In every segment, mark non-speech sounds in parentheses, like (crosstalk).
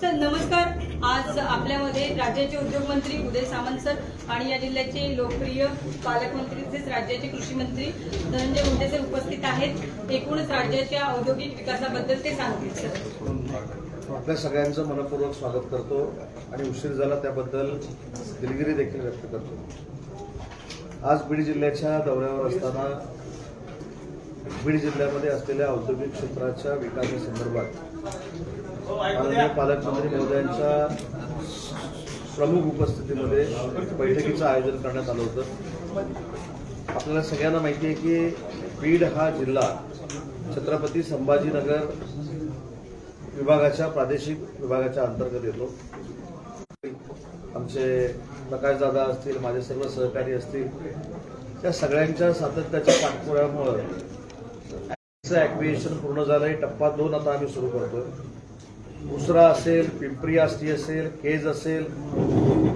Sir नमस्कार. आज आपल्यामध्ये राज्याचे उद्योगमंत्री उदय सामंत सर आणि या जिल्ह्याचे लोकप्रिय पालकमंत्री तसेच राज्याचे कृषी मंत्री धनंजय मुंडे सर उपस्थित आहेत. एकूणच राज्याच्या औद्योगिक विकासाबद्दल ते सांगतील सर. आपल्या सगळ्यांचं मनपूर्वक स्वागत करतो आणि उशीर झाला त्याबद्दल दिलगिरी देखील व्यक्त करतो. आज बीड जिल्ह्याच्या दौऱ्यावर असताना बीड जिल्ह्यामध्ये असलेल्या औद्योगिक क्षेत्राच्या विकासासंदर्भात हो, माननीय पालकमंत्री महोदयांच्या प्रमुख उपस्थितीमध्ये बैठकीचं आयोजन करण्यात आलं होतं. आपल्याला सगळ्यांना माहिती आहे की बीड हा जिल्हा छत्रपती संभाजीनगर विभागाच्या प्रादेशिक विभागाच्या अंतर्गत येतो. आमचे प्रकाशदादा असतील माझे सर्व सहकारी असतील त्या सगळ्यांच्या सातत्याच्या पाठपुराव्यामुळं ॲक्विएशन पूर्ण झालंय. टप्पा दोन आता आम्ही सुरू करतोय. उसरा असेल पिंपरी आष्टी असेल केज असेल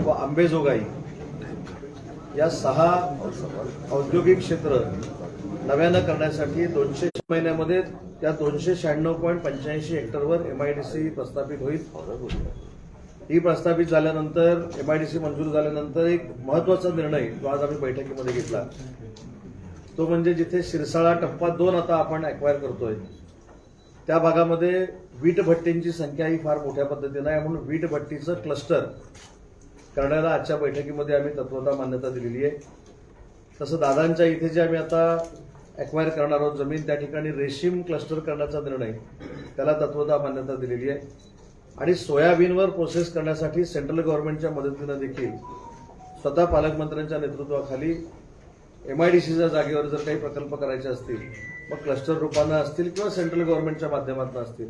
व आंबेजोगाई. या सहा औद्योगिक क्षेत्र नव्यानं करण्यासाठी दोनशे महिन्यामध्ये त्या दोनशे शहाण्णव पॉईंट पंच्याऐंशी हेक्टरवर सी प्रस्थापित होईल. ही प्रस्थापित झाल्यानंतर एम आय डी सी मंजूर झाल्यानंतर एक महत्त्वाचा निर्णय जो आज आम्ही बैठकीमध्ये घेतला. तो म्हणजे जिथे शिरसाळा टप्पा दोन आता आपण अक्वायर करतोय. त्या भागामध्ये वीट भट्टींची संख्या ही फार मोठ्या पद्धतीनं आहे म्हणून वीटभट्टीचं क्लस्टर करण्याला आजच्या बैठकीमध्ये आम्ही तत्वता मान्यता दिलेली आहे. तसं दादांच्या इथे जे आम्ही आता अक्वायर करणार आहोत जमीन त्या ठिकाणी रेशीम क्लस्टर करण्याचा निर्णय त्याला तत्वता मान्यता दिलेली आहे. आणि सोयाबीनवर प्रोसेस करण्यासाठी सेंट्रल गव्हर्नमेंटच्या मदतीनं देखील स्वतः पालकमंत्र्यांच्या नेतृत्वाखाली एमआयडीसीच्या जागेवर जर काही प्रकल्प करायचे असतील मग क्लस्टर रूपानं असतील किंवा सेंट्रल गव्हर्नमेंटच्या माध्यमातून असतील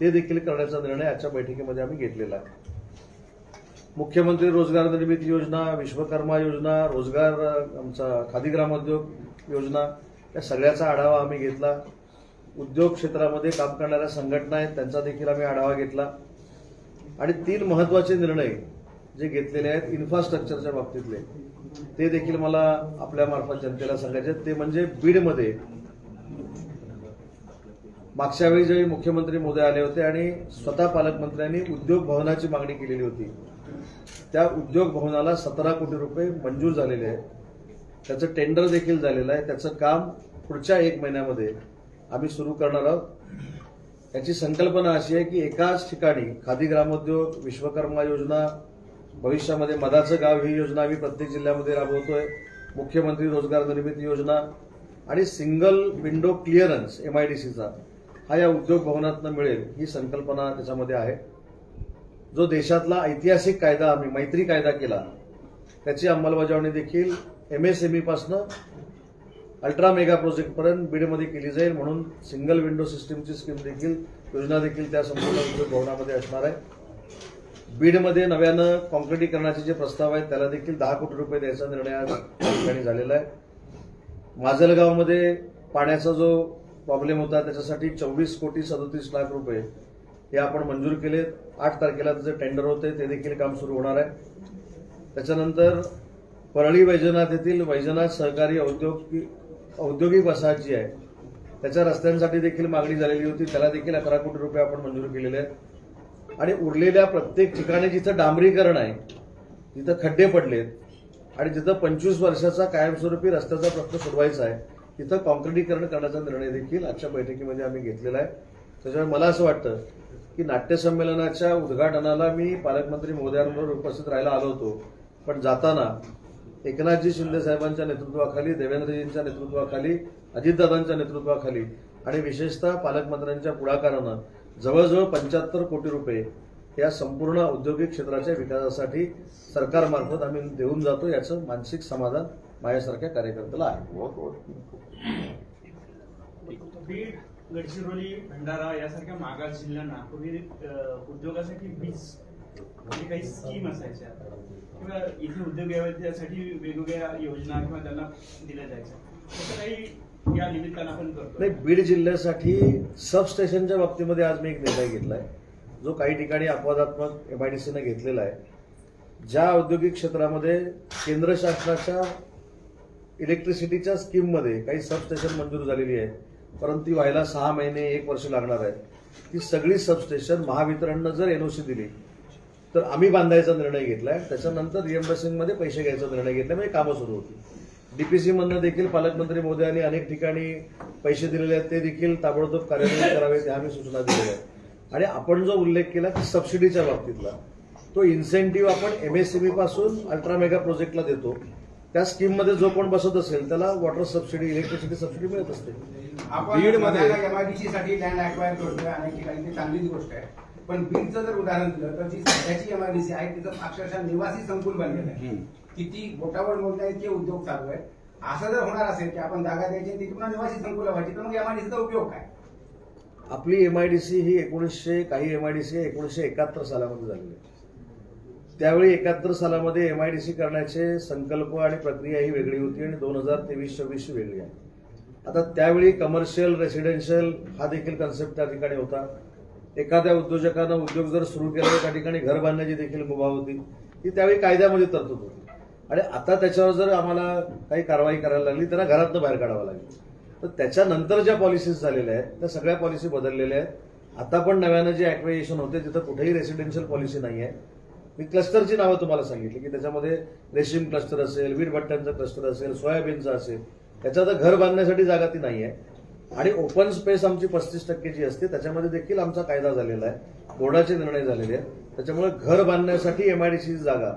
ते देखील करण्याचा निर्णय आजच्या बैठकीमध्ये आम्ही घेतलेला आहे. मुख्यमंत्री रोजगार निर्मिती योजना विश्वकर्मा योजना रोजगार आमचा खादी ग्रामोद्योग योजना या सगळ्याचा आढावा आम्ही घेतला. उद्योग क्षेत्रामध्ये काम करणाऱ्या संघटना आहेत त्यांचा देखील आम्ही आढावा घेतला. आणि तीन महत्त्वाचे निर्णय जे घेतलेले आहेत इन्फ्रास्ट्रक्चरच्या बाबतीतले ते देखील मला आपल्यामार्फत जनतेला सांगायचे आहेत. ते म्हणजे बीडमध्ये मागच्या वेळी ज्यावेळी मुख्यमंत्री मोदी आले होते आणि स्वतः पालकमंत्र्यांनी उद्योग भवनाची मागणी केलेली होती. त्या उद्योग भवनाला सतरा कोटी रुपये मंजूर झालेले आहेत. त्याचं टेंडर देखील झालेलं आहे. त्याचं काम पुढच्या एक महिन्यामध्ये आम्ही सुरू करणार आहोत. याची संकल्पना अशी आहे की एकाच ठिकाणी खादी ग्रामोद्योग विश्वकर्मा योजना भविष्यामध्ये मधाचं गाव ही योजना आम्ही प्रत्येक जिल्ह्यामध्ये राबवतोय. मुख्यमंत्री रोजगार निर्मिती योजना आणि single window clearance M I D सीचा हा या उद्योग भवनातनं मिळेल ही संकल्पना त्याच्यामध्ये आहे. जो देशातला ऐतिहासिक कायदा आम्ही मैत्री कायदा केला त्याची अंमलबजावणी देखील एम एस एम ईपासनं अल्ट्रा मेगा प्रोजेक्टपर्यंत बीडमध्ये केली जाईल म्हणून सिंगल विंडो सिस्टीमची स्कीम देखील योजना देखील त्या संपूर्ण उद्योग भवनामध्ये असणार आहे. बीडमध्ये नव्यानं कॉन्क्रिटीकरणाचे जे प्रस्ताव आहेत त्याला देखील दहा कोटी रुपये द्यायचा निर्णय आज ठिकाणी झालेला आहे. माजलगावमध्ये पाण्याचा जो प्रॉब्लेम होता त्याच्यासाठी चोवीस कोटी सदोतीस लाख रुपये हे आपण मंजूर केले आठ तारखेला त्याचं टेंडर होते ते देखील काम सुरू होणार आहे. त्याच्यानंतर परळी वैजनाथ येथील वैजनाथ सहकारी औद्योगिक औद्योगिक वसाहत जी आहे. त्याच्या रस्त्यांसाठी देखील मागणी झालेली होती. त्याला देखील अकरा कोटी रुपये आपण मंजूर केलेले आहेत. आणि उरलेल्या प्रत्येक ठिकाणी जिथं डांबरीकरण आहे जिथं खड्डे पडलेत आणि जिथं पंचवीस वर्षाचा कायमस्वरूपी रस्त्याचा प्रश्न सोडवायचा आहे तिथं कॉन्क्रिटीकरण करण्याचा निर्णय देखील आजच्या बैठकीमध्ये आम्ही घेतलेला आहे. त्याच्यामुळे मला असं वाटतं की नाट्यसंमेलनाच्या उद्घाटनाला मी पालकमंत्री महोदयांबरोबर उपस्थित राहायला आलो होतो. पण जाताना एकनाथजी शिंदे साहेबांच्या नेतृत्वाखाली देवेंद्रजींच्या नेतृत्वाखाली अजितदादांच्या नेतृत्वाखाली आणि विशेषतः पालकमंत्र्यांच्या पुढाकारानं जवळजवळ पंच्याहत्तर कोटी रुपये या संपूर्ण औद्योगिक क्षेत्राच्या विकासासाठी सरकारमार्फत आम्ही देऊन जातो याचं मानसिक समाधान माझ्यासारख्या कार्यकर्त्याला आहे. बीड गडचिरोली भंडारा यासारख्या मागास जिल्ह्यांना पूर्वी उद्योगासाठी वीज म्हणजे काही स्कीम असायच्या. किंवा इथे उद्योग यावे त्यासाठी वेगवेगळ्या योजना किंवा त्यांना दिल्या जायच्या. तसं काही या निमित्तानं आपण करतो नाही बीड जिल्ह्यासाठी सबस्टेशनच्या बाबतीमध्ये आज मी एक निर्णय घेतलाय. जो काही ठिकाणी अपवादात्मक एमआयडीसीनं घेतलेला आहे. ज्या औद्योगिक क्षेत्रामध्ये केंद्र शासनाच्या इलेक्ट्रिसिटीच्या स्कीममध्ये काही सबस्टेशन मंजूर झालेली आहे परंतु ती व्हायला सहा महिने एक वर्ष लागणार आहे ती सगळी सबस्टेशन महावितरणनं जर एन ओ सी दिली तर आम्ही बांधायचा निर्णय घेतला आहे त्याच्यानंतर रिएम्बर्सिंगमध्ये पैसे घ्यायचा निर्णय घेतला म्हणजे कामं सुरू होती डीपीसी मधनं देखील पालकमंत्री मोदयांनी अनेक ठिकाणी पैसे दिलेले आहेत. ते देखील ताबडतोब कार्यान्वित करावे त्या आम्ही सूचना दिलेल्या आहेत. आणि आपण जो उल्लेख केला की सबसिडीच्या बाबतीतला तो इन्सेंटिव्ह आपण एम एमएससीबी पासून अल्ट्रा मेगा प्रोजेक्टला देतो. त्या स्कीममध्ये जो कोण बसत असेल त्याला वॉटर सबसिडी इलेक्ट्रिसिटी सबसिडी मिळत असते. आपण बीडमध्ये- एमआयडीसी साठी लँड अक्वायर करतोय अनेक ठिकाणी ते चांगलीच गोष्ट आहे. पण बीडचं जर उदाहरण दिलं तर जी सध्याची एमआयडीसी आहे तिथं अक्षरशः निवासी संकुल बनलेलं आहे. किती बोटावर मोठ्या इतके उद्योग चालू आहे असं जर होणार असेल की आपण जागा द्यायची आणि तिथे पुन्हा निवासी संकुल व्हायची तर मग एमआयडीसीचा उपयोग काय? आपली एमआयडीसी ही एकोणीसशे काही एमआयडीसी एकोणीसशे एकाहत्तर सालामध्ये झालेली आहे. त्यावेळी एकाहत्तर सालामध्ये एम आय डी सी करण्याचे संकल्प आणि प्रक्रिया ही वेगळी होती आणि दोन हजार तेवीस चोवीसची वेगळी आहे. आता त्यावेळी कमर्शियल रेसिडेन्शियल हा देखील कन्सेप्ट त्या ठिकाणी होता. एखाद्या उद्योजकानं उद्योग जर सुरू केला त्या ठिकाणी घर बांधण्याची देखील मुभा होती. ती त्यावेळी कायद्यामध्ये तरतूद होती. आणि आता त्याच्यावर जर आम्हाला काही कारवाई करायला लागली त्यांना घरातनं बाहेर काढावं लागेल. तर त्याच्यानंतर ज्या पॉलिसीज झालेल्या आहेत त्या सगळ्या पॉलिसी बदललेल्या आहेत. आता पण नव्यानं जे ॲक्वेजेशन होते तिथं कुठेही रेसिडेन्शियल पॉलिसी नाही आहे मी क्लस्टरची नावं तुम्हाला सांगितली की त्याच्यामध्ये रेशीम क्लस्टर असेल वीट भट्ट्यांचं क्लस्टर असेल सोयाबीनचं असेल. त्याच्यात आता घर बांधण्यासाठी जागा ती नाही आहे आणि ओपन स्पेस आमची पस्तीस टक्के जी असते त्याच्यामध्ये देखील आमचा कायदा झालेला आहे. बोर्डाचे निर्णय झालेले आहेत. त्याच्यामुळे घर बांधण्यासाठी एमआयडीसी जागा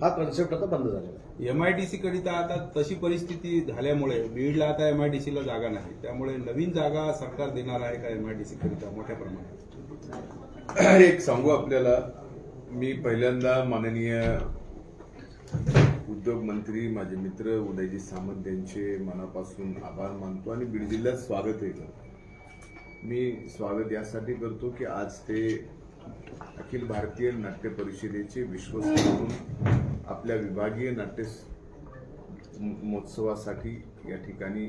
हा कन्सेप्ट आता बंद झालेला आहे. एमआयडीसी करिता आता तशी परिस्थिती झाल्यामुळे बीडला आता एमआयडीसीला जागा नाही. त्यामुळे नवीन जागा सरकार देणार आहे का एमआयडीसी करिता? मोठ्या प्रमाणात. एक सांगू आपल्याला. मी पहिल्यांदा माननीय उद्योग मंत्री माझे मित्र उदयजी सामंत यांचे मनापासून आभार मानतो आणि बीड जिल्ह्यात स्वागतही करतो मी स्वागत यासाठी करतो की आज ते अखिल भारतीय नाट्य परिषदेचे विश्वस्त म्हणून आपल्या विभागीय नाट्य म- महोत्सवासाठी या ठिकाणी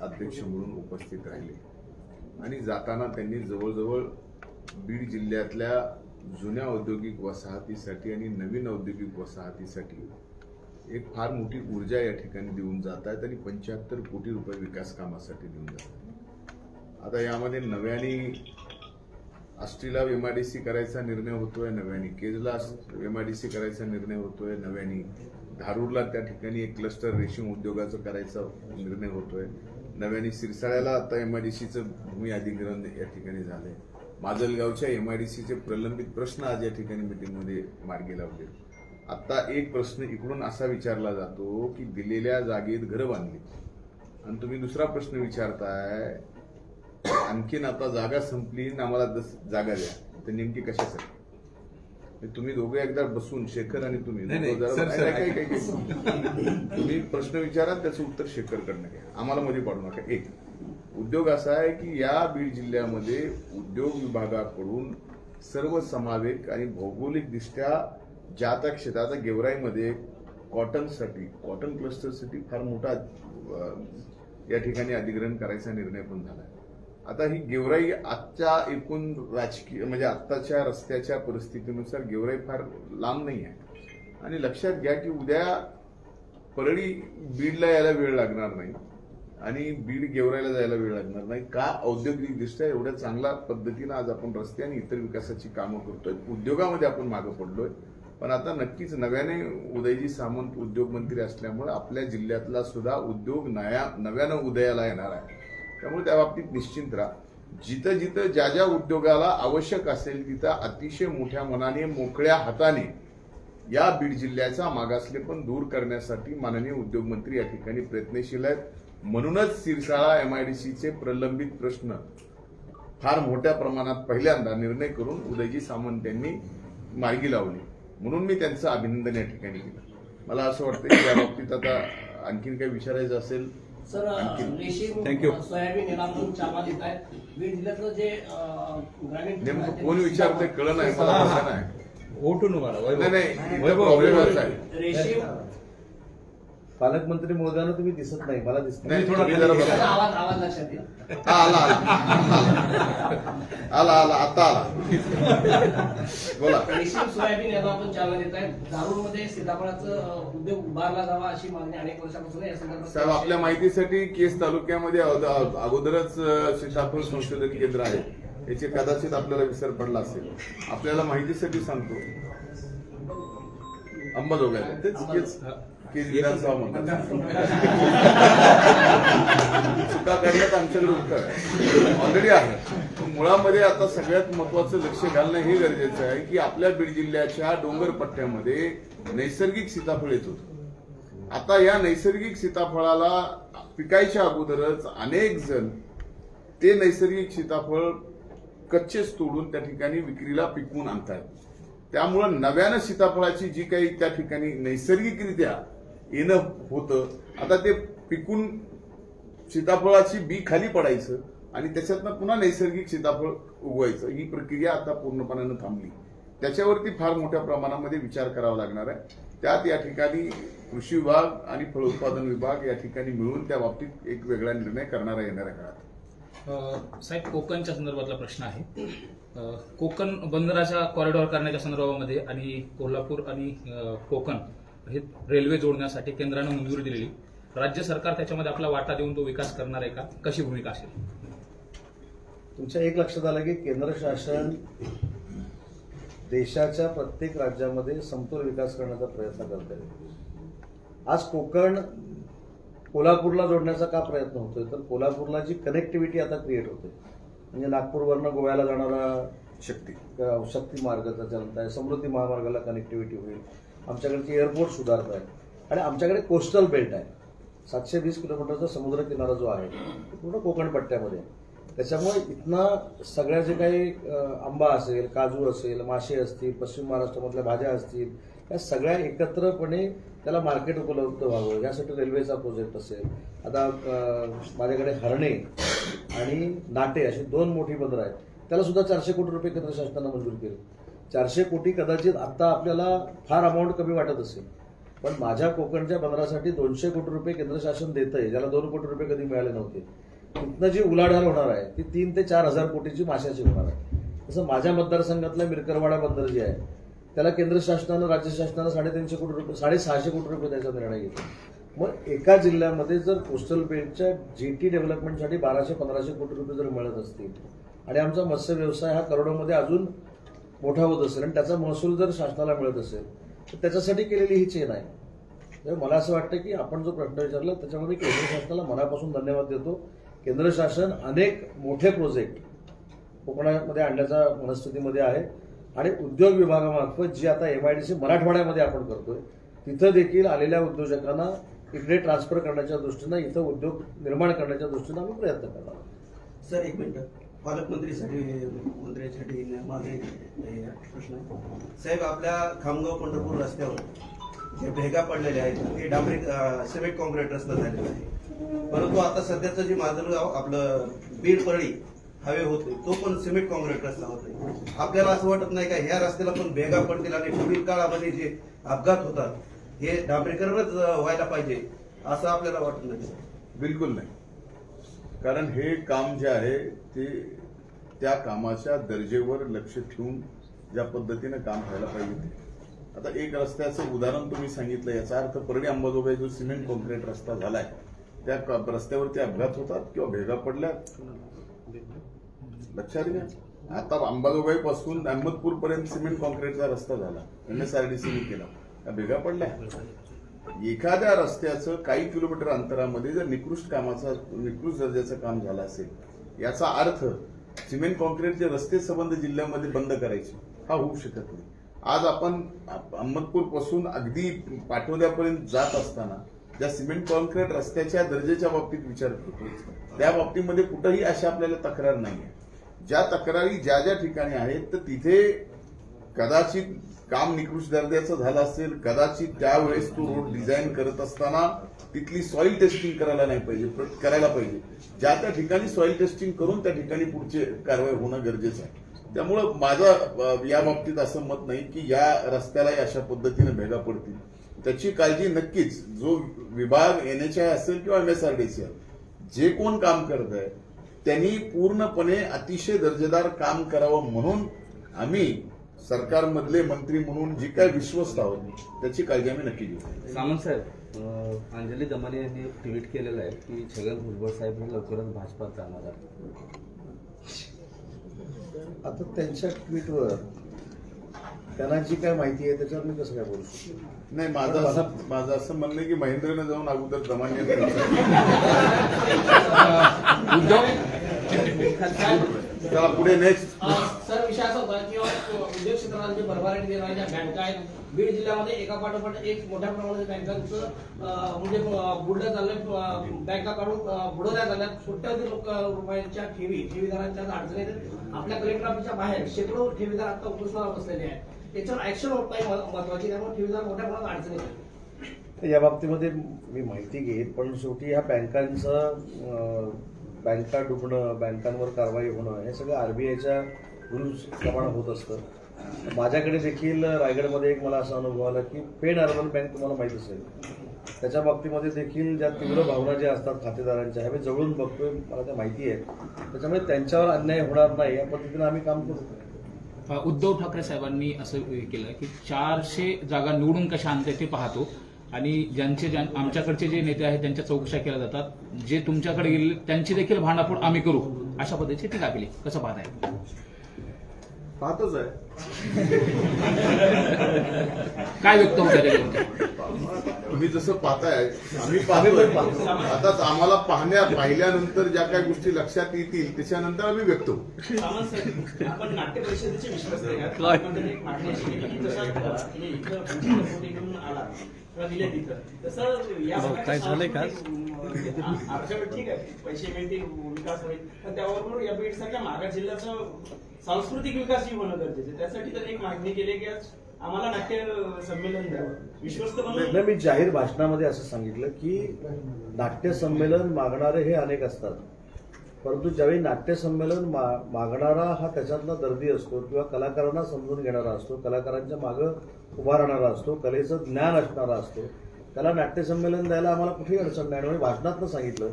अध्यक्ष म्हणून उपस्थित राहिले. आणि जाताना त्यांनी जवळजवळ बीड जिल्ह्यातल्या जुन्या औद्योगिक वसाहतीसाठी आणि नवीन औद्योगिक वसाहतीसाठी एक फार मोठी ऊर्जा या ठिकाणी देऊन जात आहेत आणि पंच्याहत्तर कोटी रुपये विकास कामासाठी देऊन जात आहेत. आता यामध्ये नव्याने आष्टीला एमआयडीसी करायचा निर्णय होतोय नव्याने केजला एमआयडीसी करायचा निर्णय होतोय नव्याने धारूरला त्या ठिकाणी एक क्लस्टर रेशीम उद्योगाचं करायचा निर्णय होतोय नव्याने सिरसाळ्याला आता एमआयडीसीचं भूमी अधिग्रहण या ठिकाणी झालंय. माजलगावच्या एमआयडीसीचे प्रलंबित प्रश्न आज या ठिकाणी मिटिंगमध्ये मार्गी लावले. आता एक प्रश्न इकडून असा विचारला जातो की दिलेल्या जागेत घरं बांधली. आणि तुम्ही दुसरा प्रश्न विचारताय आणखीन आता जागा संपली आणि आम्हाला जागा द्या. तर नेमकी कशासाठी म्हणजे तुम्ही दोघे एकदा बसून शेखर आणि तुम्ही तुम्ही प्रश्न विचारा त्याचं उत्तर शेखर कडनं घ्या. आम्हाला मध्ये पाडू नका. एक. उद्योग असा आहे की या बीड जिल्ह्यामध्ये उद्योग विभागाकडून सर्व समावेक आणि भौगोलिकदृष्ट्या ज्या त्या क्षेत्रात गेवराईमध्ये कॉटनसाठी कॉटन क्लस्टरसाठी फार मोठा या ठिकाणी अधिग्रहण करायचा निर्णय पण झाला आता ही गेवराई आजच्या एकूण राजकीय म्हणजे आत्ताच्या रस्त्याच्या परिस्थितीनुसार गेवराई फार लांब नाही आहे. आणि लक्षात घ्या की उद्या परळी बीडला यायला वेळ लागणार नाही. आणि बीड गेवरायला जायला वेळ लागणार नाही. का? औद्योगिकदृष्ट्या एवढ्या चांगल्या पद्धतीनं आज आपण रस्ते आणि इतर विकासाची कामं करतोय. उद्योगामध्ये आपण मागं पडलोय. पण आता नक्कीच नव्याने उदयजी सामंत उद्योग मंत्री असल्यामुळे आपल्या जिल्ह्यातला सुद्धा उद्योग नया नव्यानं उदयाला येणार आहे. त्यामुळे त्या बाबतीत निश्चिंत राहा. जिथं जिथं ज्या ज्या उद्योगाला आवश्यक असेल तिथं अतिशय मोठ्या मनाने मोकळ्या हाताने या बीड जिल्ह्याचा मागासलेपण दूर करण्यासाठी माननीय उद्योगमंत्री या ठिकाणी प्रयत्नशील आहेत. म्हणूनच सिरसाळा एमआयडीसीचे प्रलंबित प्रश्न फार मोठ्या प्रमाणात पहिल्यांदा निर्णय करून उदयजी सामंत यांनी मार्गी लावली. म्हणून मी त्यांचं अभिनंदन या ठिकाणी केलं. मला असं वाटतं की या बाबतीत आता आणखीन काही विचारायचं असेल ग्रामीण नेमकं कोण विचारतंय कळलं नाही मला नाही. ओटू तुम्हाला नाही नाही वैभव, प्रॉब्लेम वैभव. पालकमंत्री मोदयांना तुम्ही दिसत नाही मला दिसत नाही थोडा तुम्ही जरा खाली बघा. आवाज आवाज लक्षात येईल. हा, आला आला. आला आला आता आला. बोला. रेशीम सोयाबीन याला आपण चालना देत आहेत दारूमध्ये सीताफळाचं उद्योग उभारला जावा अशी मागणी अनेक वर्षापासून आहे. या संदर्भात साहेब आपल्या माहितीसाठी केस तालुक्यामध्ये अगोद- अगोदरच सीताफळ संशोधन केंद्र आहे. याचे कदाचित आपल्याला विसर पडला असेल. आपल्याला माहितीसाठी सांगतो. अंबाजोगाई. तेच. केच केज विधानसभा मतदार चुका करण्यात आमच्याकडे आहे. ऑलरेडी आहे. मुळामध्ये आता सगळ्यात महत्वाचं लक्ष घालणं हे गरजेचं आहे की आपल्या बीड जिल्ह्याच्या डोंगर पट्ट्यामध्ये नैसर्गिक सीताफळ येत होतं. आता या नैसर्गिक सीताफळाला पिकायच्या अगोदरच अनेक जण ते नैसर्गिक सीताफळ कच्चेच तोडून त्या ठिकाणी विक्रीला पिकवून आणतात त्यामुळं नव्यानं सीताफळाची जी काही त्या ठिकाणी नैसर्गिकरित्या येणं होतं. आता ते पिकून सीताफळाची बी खाली पडायचं आणि त्याच्यातनं पुन्हा नैसर्गिक सीताफळ उगवायचं. ही प्रक्रिया आता पूर्णपणानं थांबली. त्याच्यावरती फार मोठ्या प्रमाणामध्ये विचार करावा लागणार आहे. त्यात या ठिकाणी कृषी विभाग आणि फळ उत्पादन विभाग या ठिकाणी मिळून त्या बाबतीत एक वेगळा निर्णय करणारा येणाऱ्या काळात. साहेब कोकणच्या संदर्भातला प्रश्न आहे. कोकण बंदराच्या कॉरिडॉर करण्याच्या संदर्भामध्ये आणि कोल्हापूर आणि कोकण हे रेल्वे जोडण्यासाठी केंद्रानं मंजुरी दिलेली. राज्य सरकार त्याच्यामध्ये आपला वाटा देऊन तो विकास करणार आहे का? कशी भूमिका असेल? तुमच्या एक लक्षात आलं की केंद्र शासन देशाच्या प्रत्येक राज्यामध्ये समतोल विकास करण्याचा प्रयत्न करत आहे. आज कोकण कोल्हापूरला जोडण्याचा का प्रयत्न होतोय? तर कोल्हापूरला जी कनेक्टिव्हिटी आता क्रिएट होते म्हणजे नागपूरवरनं गोव्याला जाणारा शक्ती. शक्ती मार्गाचा जनता आहे समृद्धी महामार्गाला कनेक्टिव्हिटी होईल. आमच्याकडचे एअरपोर्ट सुधारत आहेत आणि आमच्याकडे कोस्टल बेल्ट आहे. सातशे वीस किलोमीटरचा समुद्र किनारा जो आहे तो पूर्ण कोकण पट्ट्यामध्ये त्याच्यामुळे इथनं सगळ्या जे काही आंबा असेल काजू असेल मासे असतील पश्चिम महाराष्ट्रामधल्या भाज्या असतील या सगळ्या एकत्रपणे त्याला मार्केट उपलब्ध व्हावं. यासाठी रेल्वेचा प्रोजेक्ट असेल. आता माझ्याकडे हरणे आणि नाटे अशी दोन मोठी बंदरं आहेत. त्याला सुद्धा चारशे कोटी रुपये केंद्र शासनानं मंजूर केले. चारशे कोटी कदाचित आता आपल्याला फार अमाऊंट कमी वाटत असेल. पण माझ्या कोकणच्या बंदरासाठी दोनशे कोटी रुपये केंद्र शासन आहे ज्याला दोन कोटी रुपये कधी मिळाले नव्हते. तिथनं जी उलाढाल होणार आहे ती तीन ते चार हजार कोटीची माशाची होणार आहे. तसं माझ्या मतदारसंघातला मिरकरवाडा बंदर जे आहे त्याला केंद्र शासनानं राज्य शासनानं साडेतीनशे कोटी रुपये साडेसहाशे कोटी रुपये त्याचा निर्णय घेतला. मग एका जिल्ह्यामध्ये जर कोस्टल बेल्टच्या जी टी डेव्हलपमेंटसाठी बाराशे पंधराशे कोटी रुपये जर मिळत असतील आणि आमचा मत्स्य व्यवसाय हा करोडोमध्ये अजून मोठा होत असेल आणि त्याचा महसूल जर शासनाला मिळत असेल तर त्याच्यासाठी केलेली ही चेन आहे. त्यामुळे मला असं वाटतं की आपण जो प्रश्न विचारला त्याच्यामध्ये केंद्र शासनाला मनापासून धन्यवाद देतो. केंद्र शासन अनेक मोठे प्रोजेक्ट कोकणामध्ये आणण्याच्या मनस्थितीमध्ये आहे. आणि उद्योग विभागामार्फत जी आता एम आय डी सी मराठवाड्यामध्ये आपण करतोय तिथं देखील आलेल्या उद्योजकांना इकडे ट्रान्सफर करण्याच्या दृष्टीनं इथं उद्योग निर्माण करण्याच्या दृष्टीनं आम्ही प्रयत्न करणार सर एक मिनिट. पालकमंत्रीसाठी मंत्र्यांसाठी माझे प्रश्न आहे. साहेब आपल्या खामगाव पंढरपूर रस्त्यावर जे भेगा पडलेले आहेत ते डांबरी सिमेंट कॉन्क्रीट रस्ता झालेला आहे. परंतु आता सध्याचं जे माजलगाव आपलं बीड परळी हवे होते तो पण सिमेंट कॉन्क्रीट रस्ता होतोय आपल्याला असं वाटत नाही का ह्या रस्त्याला पण भेगा पडतील आणि पुढील काळामध्ये जे अपघात होतात हे डांबरीकरणच व्हायला पाहिजे असं आपल्याला वाटत नाही. बिलकुल नाही. कारण हे काम जे आहे ते त्या कामाच्या दर्जेवर लक्ष ठेवून ज्या पद्धतीनं काम व्हायला पाहिजे आता एक रस्त्याचं उदाहरण तुम्ही सांगितलं याचा अर्थ परळी अंबाजोगाई जो सिमेंट कॉन्क्रीट रस्ता झालाय त्या रस्त्यावरती अपघात होतात किंवा भेगा पडल्या लक्षात घ्या आता अंबाजोगाई पासून अहमदपूर पर्यंत सिमेंट कॉन्क्रीटचा रस्ता झाला एमएसआरडीसीने केला. भेगा पडल्या. एखाद्या रस्त्याचं काही किलोमीटर अंतरामध्ये जर निकृष्ट कामाचा निकृष्ट दर्जाचं काम झालं असेल याचा अर्थ सिमेंट कॉन्क्रीटचे रस्ते संबंध जिल्ह्यामध्ये बंद करायचे. हा होऊ शकत नाही. आज आपण अहमदपूरपासून अगदी पाठवल्यापर्यंत जात असताना ज्या सिमेंट कॉन्क्रीट रस्त्याच्या दर्जेच्या बाबतीत विचार करतो त्या बाबतीमध्ये कुठंही अशा आपल्याला तक्रार नाही आहे ज्या तक्रारी ज्या ज्या ठिकाणी आहेत तर तिथे कदाचित काम निकृष्ट दर्जाचं झालं असेल कदाचित त्यावेळेस तो रोड डिझाईन करत असताना तिथली सॉईल टेस्टिंग करायला नाही पाहिजे करायला पाहिजे. ज्या त्या ठिकाणी सॉईल टेस्टिंग करून त्या ठिकाणी पुढचे कारवाई होणं गरजेचं आहे. त्यामुळं माझं या बाबतीत असं मत नाही की या रस्त्यालाही अशा पद्धतीने भेगा पडतील. त्याची काळजी नक्कीच जो विभाग एनएचआय असेल किंवा एमएसआरडीसी जे कोण काम करत आहे त्यांनी पूर्णपणे अतिशय दर्जेदार काम करावं म्हणून आम्ही सरकारमधले मंत्री म्हणून जी काय विश्वस्त आहोत त्याची काळजी आम्ही नक्की घेऊ. सामंत साहेब अंजली दमाने यांनी एक ट्विट केलेलं आहे की छगन भुजबळ साहेब हे लवकरच भाजपात जाणार आहेत. आता त्यांच्या ट्विटवर त्यांना जी काय माहिती आहे त्याच्यावर मी कसं काय बोलू शकतो? नाही माझं असं माझं असं म्हणणं आहे की महेंद्रनं जाऊन अगोदर दमाने (laughs) चला पुढे नेक्स्ट सर विषय असा होता की उद्योग क्षेत्राला जे भरभराटी देणाऱ्या ज्या बँका आहेत बीड जिल्ह्यामध्ये एका पाठोपाठ एक मोठ्या प्रमाणात बँकांचं अ, म्हणजे अ, बुडलं झालं अ, बँका काढून अ, बुडवल्या झाल्या कोट्यावधी लोक रुपयांच्या ठेवी ठेवीदारांच्या आज अडचणी आहेत. आपल्या कलेक्टर ऑफिसच्या बाहेर शेकडो ठेवीदार आता उपोषणाला बसलेले आहेत. त्याच्यावर ऍक्शन होत नाही मह- महत्वाची त्यामुळे ठेवीदार मोठ्या प्रमाणात अडचणी आहेत. या बाबतीमध्ये मी माहिती घेईन पण शेवटी ह्या बँकांचं अं, बँका डुबणं बँकांवर कारवाई होणं हे सगळं आरबीआयच्या रुल्स प्रमाणे होत असतं. माझ्याकडे देखील रायगडमध्ये एक मला असा अनुभव आला की पेड अर्बन बँक तुम्हाला माहीत असेल. त्याच्या बाबतीमध्ये देखील ज्या तीव्र भावना ज्या असतात खातेदारांच्या ह्या मी जवळून बघतोय मला त्या माहिती आहे. त्याच्यामुळे त्यांच्यावर अन्याय होणार नाही या पद्धतीनं आम्ही काम करू. उद्धव ठाकरे साहेबांनी असं केलं की चारशे जागा निवडून कशा आणते ते पाहतो. आणि ज्यांचे ज्यां- आमच्याकडचे जे नेते आहेत त्यांच्या चौकशा केल्या जातात. जे तुमच्याकडे गेले त्यांची देखील भांडाफोड आम्ही करू. अशा पद्धतीची टीका केली. कसं पाहताय? पाहतच आहे. काय व्यक्त होतं त्याच्यामध्ये? (laughs) तुम्ही जसं पाहताय आम्ही पाहतोय. आता आम्हाला पाहण्या पाहिल्यानंतर ज्या काही गोष्टी लक्षात येतील त्याच्यानंतर आम्ही व्यक्त आपण नाट्य परिषदेचे काय? झालंय का? आमच्याकडे ठीक आहे. पैसे मिळतील विकास होईल. पण त्याबरोबर या बीड सारख्या मागा जिल्ह्याचा सांस्कृतिक विकासही होणं गरजेचं त्यासाठी त्यांनी एक मागणी केली की आज आम्हाला नाट्य संमेलन द्यावं. विश्वस्त मी जाहीर भाषणामध्ये असं सांगितलं की नाट्य संमेलन मागणारे हे अनेक असतात. परंतु ज्यावेळी नाट्य संमेलन मा- मागणारा हा त्याच्यातला दर्दी असतो किंवा कलाकारांना समजून घेणारा असतो कलाकारांच्या मागं उभा राहणारा असतो कलेचं ज्ञान असणारा असतो त्याला नाट्य संमेलन द्यायला आम्हाला कुठेही अडचण नाही. आणि भाषणातनं सांगितलं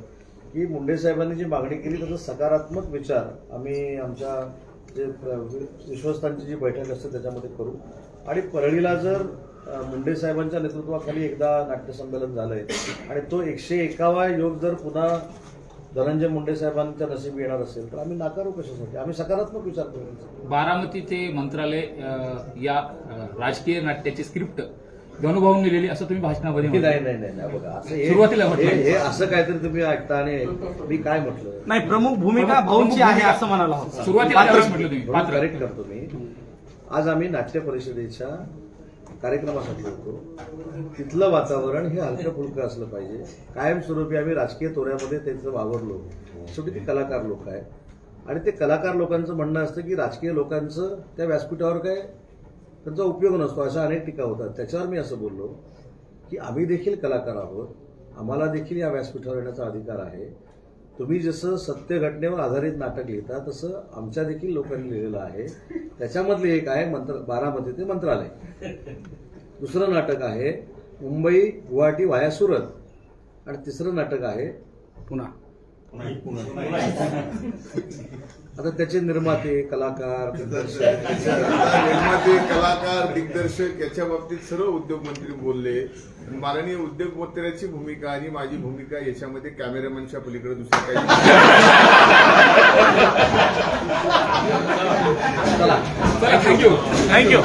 की मुंडे साहेबांनी जी मागणी केली त्याचा सकारात्मक विचार आम्ही आमच्या जे विश्वस्तांची जी बैठक असते त्याच्यामध्ये करू. आणि परळीला जर मुंडे साहेबांच्या नेतृत्वाखाली एकदा नाट्यसंमेलन झालंय आणि तो एकशे एकावा योग जर पुन्हा धनंजय मुंडे साहेबांच्या नशीब येणार असेल तर आम्ही नाकारू कशासाठी? आम्ही सकारात्मक विचार करू बारामती ते मंत्रालय या राजकीय नाट्याची स्क्रिप्ट अनुभवून लिहिलेली असं तुम्ही भाषणामध्ये नाही. नाही नाही बघा असं सुरुवातीला म्हटलं. हे असं काहीतरी तुम्ही ऐकता आणि मी काय म्हटलं? नाही प्रमुख भूमिका भाऊंची आहे असं म्हणाला होता. सुरुवातीला म्हटलं तुम्ही करेक्ट करतो मी. आज आम्ही नाट्य परिषदेच्या कार्यक्रमासाठी होतो. तिथलं वातावरण हे हलकं फुलकं असलं पाहिजे. कायमस्वरूपी आम्ही राजकीय तोऱ्यामध्ये त्यांचं वावरलो. शेवटी ते कलाकार लोक आहे आणि ते कलाकार लोकांचं म्हणणं असतं की राजकीय लोकांचं त्या व्यासपीठावर काय त्यांचा उपयोग नसतो अशा अनेक टीका होतात. त्याच्यावर मी असं बोललो की आम्ही देखील कलाकार आहोत. आम्हाला देखील या व्यासपीठावर येण्याचा अधिकार आहे. तुम्ही जसं सत्य घटनेवर आधारित नाटक लिहिता तसं आमच्या देखील लोकांनी लिहिलेलं आहे. त्याच्यामधले एक आहे मंत्र बारामती ते मंत्रालय. दुसरं नाटक आहे मुंबई गुवाहाटी वाया सुरत. आणि तिसरं नाटक आहे पुन्हा. आता त्याचे निर्माते कलाकार निर्माते कलाकार दिग्दर्शक याच्या बाबतीत सर्व उद्योगमंत्री बोलले. माननीय उद्योगमंत्र्याची भूमिका आणि माझी भूमिका याच्यामध्ये कॅमेरामॅनच्या पलीकडे दुसरं काही थँक्यू थँक्यू